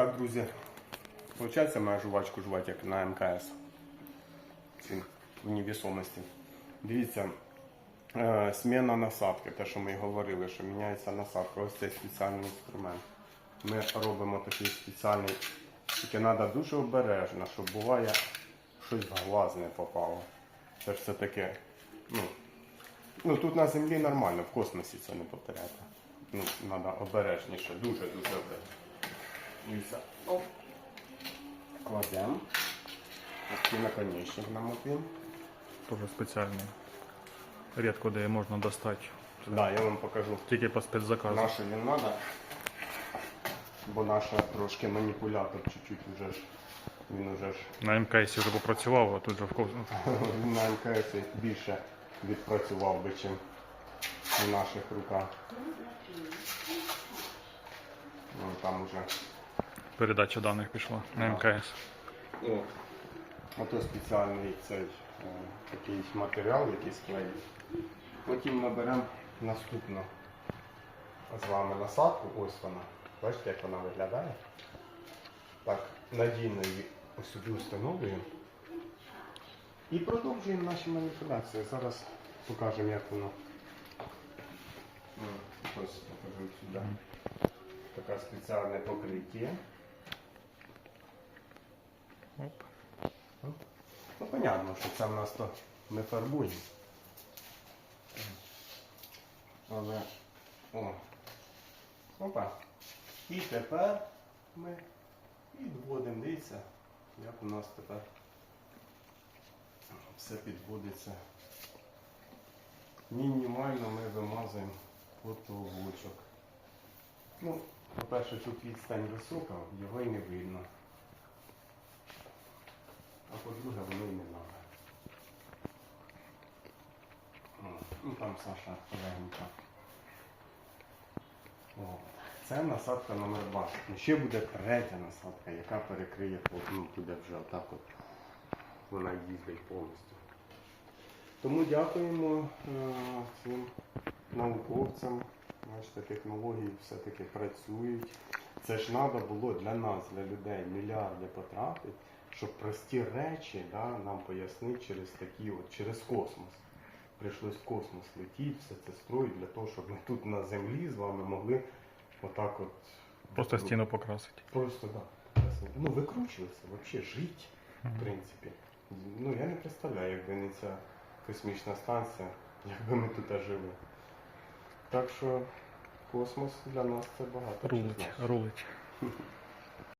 Так, друзі, виходить моя жувачку жувати, як на МКС. В невісомості. Дивіться, е, сміна насадки, те, що ми говорили, що міняється насадка. Ось цей спеціальний інструмент. Ми робимо такий спеціальний, тільки треба дуже обережно, щоб буває щось в глаз не попало. Це ж все таке. Ну, ну тут на землі нормально, в космосі це не повторяти. Ну, треба обережніше, дуже-дуже обережно. Дивіться. Оп. Кладемо. Такий наконечник намотимо. Тоже спеціальний. Рідко де можна достати. Да, я вам покажу. Тільки по спецзаказу. Наше він треба, бо наша трошки маніпулятор чуть-чуть вже ж. Він уже ж На МКС вже попрацював, а тут же в космос. він на МКС більше відпрацював би, чим у наших руках. Ну, там уже. Передача даних пішла на МКС. О, ото спеціальний цей е, такий матеріал, який склеїть. Потім наберемо наступну з вами насадку. Ось вона. Бачите, як вона виглядає? Так, надійно її ось сюди встановлюємо. І продовжуємо наші маніпуляції. Зараз покажемо, як воно. Ось покажу сюди. Таке спеціальне покриття. Оп. Ну, понятно, що це в нас то не фарбує. Але. О. Опа. І тепер ми підводимо, дивіться, як у нас тепер все підводиться. Мінімально ми вимазуємо потолочок. Ну, по-перше, тут відстань висока, його й не видно. По-друге, воно й не треба. Ну там Саша легенька. Це насадка номер 2. Ну, ще буде третя насадка, яка перекриє ну, буде вже отак от. Вона їздить повністю. Тому дякуємо е, цим науковцям. Бачите, технології все-таки працюють. Це ж треба було для нас, для людей, мільярди потратити, щоб прості речі да, нам пояснити через такі от, через космос. Прийшлось в космос летіти, все це строїть для того, щоб ми тут на землі з вами могли отак от. Просто стіну покрасити. Просто так. Да, ну, викручуватися, взагалі жити, в принципі. Ну, я не представляю, якби не ця космічна станція, якби ми тут жили. Так що космос для нас це багато. Рулить, рулить.